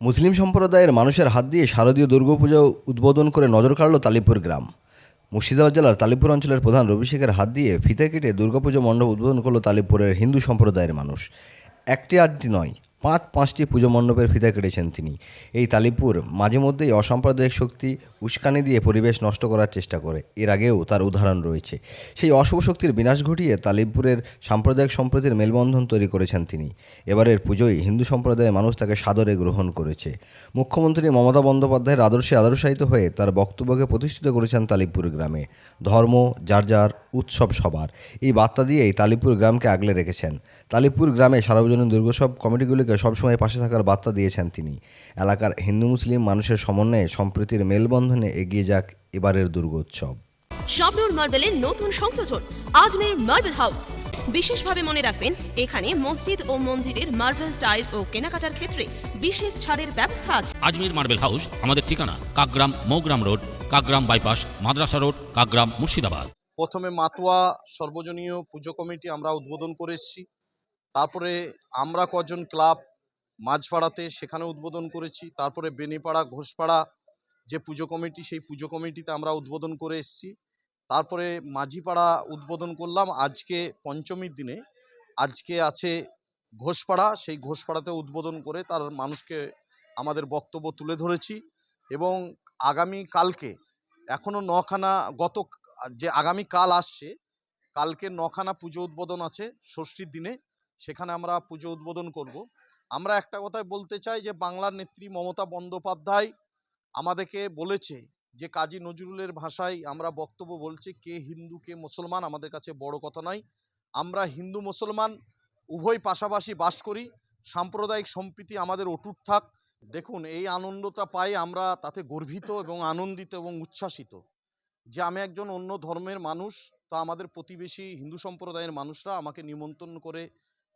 মুসলিম সম্প্রদায়ের মানুষের হাত দিয়ে শারদীয় দুর্গাপূজা উদ্বোধন করে নজর কাড়ল তালিপুর গ্রাম। মুর্শিদাবাদ জেলার তালিপুর অঞ্চলের প্রধান রবি শেখের হাত দিয়ে ফিতে কেটে দুর্গাপুজো মণ্ডপ উদ্বোধন করল তালিপুরের হিন্দু সম্প্রদায়ের মানুষ। একটি আটটি নয় পাঁচ পাঁচটি পুজো মণ্ডপের ফিতে কেটেছেন তিনি। এই তালিপুর মাঝে মধ্যেই অসাম্প্রদায়িক শক্তি উস্কানি দিয়ে পরিবেশ নষ্ট করার চেষ্টা করে। এর আগেও তার উদাহরণ রয়েছে। সেই অশুভ শক্তির বিনাশ ঘটিয়ে তালিপুরের সাম্প্রদায়িক সম্প্রীতির মেলবন্ধন তৈরি করেছেন তিনি। এবারের পুজোয় হিন্দু সম্প্রদায়ের মানুষ তাকে সাদরে গ্রহণ করেছে। মুখ্যমন্ত্রী মমতা বন্দ্যোপাধ্যায়ের আদর্শে আদর্শায়িত হয়ে তার বক্তব্যকে প্রতিষ্ঠিত করেছেন তালিপুর গ্রামে। ধর্ম, যার যার, উৎসব সবার। এই বার্তা দিয়েই তালিপুর গ্রামকে আগলে রেখেছেন। তালিপুর গ্রামে সার্বজনীন দুর্গোৎসব কমিটিগুলিকে সবসময় পাশে থাকার বার্তা দিয়েছেন তিনি। এলাকার হিন্দু মুসলিম মানুষের সমন্বয়ে সম্প্রীতির মেলবন্ধনে এগিয়ে যাক এবারের দুর্গোৎসব। শাবনুর মার্বেলের নতুন সংযোজন আজমের মার্বেল হাউস। বিশেষভাবে মনে রাখবেন এখানে মসজিদ ও মন্দিরের মার্বেল টাইলস ও কেনাকাটার ক্ষেত্রে বিশেষ ছাড়ের ব্যবস্থা আছে। আজমির মার্বেল হাউস আমাদের ঠিকানা Kakgram Mougram road Kakgram bypass Madrasa road Kakgram Murshidabad. প্রথমে মাতোয়া সর্বজনীয় পুজো কমিটি আমরা উদ্বোধন করে এসেছি। তারপরে আমরা কজন ক্লাব মাঝপাড়াতে সেখানে উদ্বোধন করেছি, তারপরে বেনিপাড়া, ঘোষপাড়া যে পুজো কমিটি, সেই পুজো কমিটিতে আমরা উদ্বোধন করে এসেছি। তারপরে মাঝিপাড়া উদ্বোধন করলাম আজকে পঞ্চমীর দিনে। আজকে আছে ঘোষপাড়া, সেই ঘোষপাড়াতে উদ্বোধন করে তার মানুষকে আমাদের বক্তব্য তুলে ধরেছি এবং আগামী কালকে এখনও নখানা গত যে আগামী কাল আসছে, কালকে নখানা পুজো উদ্বোধন আছে ষষ্ঠীর দিনে। সেখানে আমরা পুজো উদ্বোধন করব। আমরা একটা কথাই বলতে চাই যে, বাংলার নেত্রী মমতা বন্দ্যোপাধ্যায় আমাদেরকে বলেছে যে, কাজী নজরুলের ভাষায় আমরা বক্তব্য বলছি, কে হিন্দু, কে মুসলমান আমাদের কাছে বড় কথা নয়। আমরা হিন্দু, মুসলমান উভয় পাশাপাশি বাস করি। সাম্প্রদায়িক সম্প্রীতি আমাদের অটুট থাক। দেখুন, এই আনন্দটা পাই আমরা তাতে গর্বিত এবং আনন্দিত এবং উচ্ছ্বাসিত যে, আমি একজন অন্য ধর্মের মানুষ, তা আমাদের প্রতিবেশী হিন্দু সম্প্রদায়ের মানুষরা আমাকে নিমন্ত্রণ করে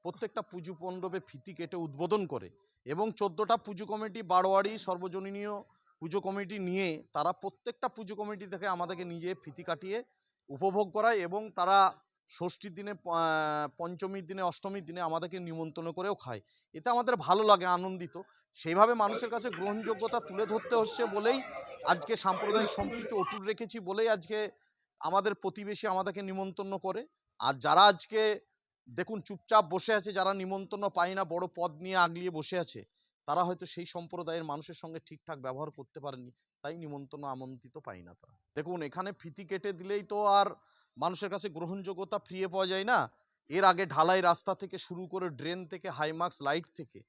প্রত্যেকটা পুজো মণ্ডপে ফিতি কেটে উদ্বোধন করে এবং চোদ্দোটা পুজো কমিটি, বারোয়ারি সর্বজনীনীয় পুজো কমিটি নিয়ে তারা প্রত্যেকটা পুজো কমিটি থেকে আমাদেরকে নিজে ফিতি কাটিয়ে উপভোগ করায় এবং তারা ষষ্ঠীর দিনে পঞ্চমীর দিনে, অষ্টমীর দিনে আমাদেরকে নিমন্ত্রণ করেও খায়। এতে আমাদের ভালো লাগে, আনন্দিত। সেইভাবে মানুষের কাছে গ্রহণযোগ্যতা তুলে ধরতে হচ্ছে বলেই আজকে সাম্প্রদায়িক সম্প্রীতি অটুট রেখেছি বলেই আজকে আমাদের প্রতিবেশী আমাদেরকে নিমন্ত্রণ করে। আর যারা আজকে দেখুন, চুপচাপ বসে আছে, যারা নিমন্ত্রণ পায় না, বড় পদ নিয়ে আগলিয়ে বসে আছে, তারা হয়তো সেই সম্প্রদায়ের মানুষের সঙ্গে ঠিকঠাক ব্যবহার করতে পারেনি তাই নিমন্ত্রণ আমন্ত্রিত পাই না তারা। দেখুন, এখানে ফিতি কেটে দিলেই তো আর মানুষের কাছে গ্রহণযোগ্যতা ফিরিয়ে পাওয়া যায় না। এর আগে ঢালাই রাস্তা থেকে শুরু করে ড্রেন থেকে হাইমার্কস লাইট থেকে,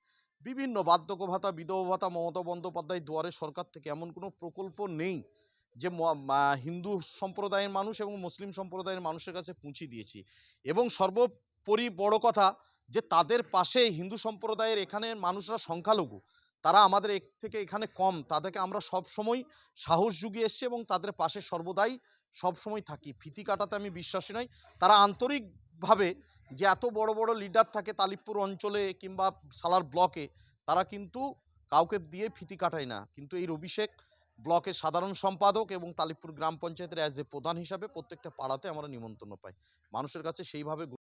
বিভিন্ন বার্ধক্য ভাতা বিধবা ভাতা মমতা বন্দ্যোপাধ্যায় দুয়ারে সরকার থেকে এমন কোনো প্রকল্প নেই, যে হিন্দু সম্প্রদায়ের মানুষ এবং মুসলিম সম্প্রদায়ের মানুষের কাছে পৌঁছে দিয়েছি। এবং সর্বোপরি বড় কথা যে তাদের পাশে হিন্দু সম্প্রদায়ের এখানে মানুষরা সংখ্যালঘু। তারা আমাদের এক থেকে এখানে কম। তাদেরকে আমরা সব সময় সাহস জুগিয়ে এসছি এবং তাদের পাশে সর্বদাই সব সময় থাকি। ফিতি কাটাতে আমি বিশ্বাসী নই। তারা আন্তরিকভাবে যে এত বড় বড় লিডার থাকে তালিপুর অঞ্চলে কিংবা সালার ব্লকে তারা কিন্তু কাউকে দিয়ে ফিতি কাটায় না। কিন্তু এই অভিষেক ব্লকের সাধারণ সম্পাদক এবং তালিপুর গ্রাম পঞ্চায়েতের অ্যাজ এ প্রধান হিসাবে প্রত্যেকটা পাড়াতে আমরা নিমন্ত্রণ পাই। মানুষের কাছে সেইভাবে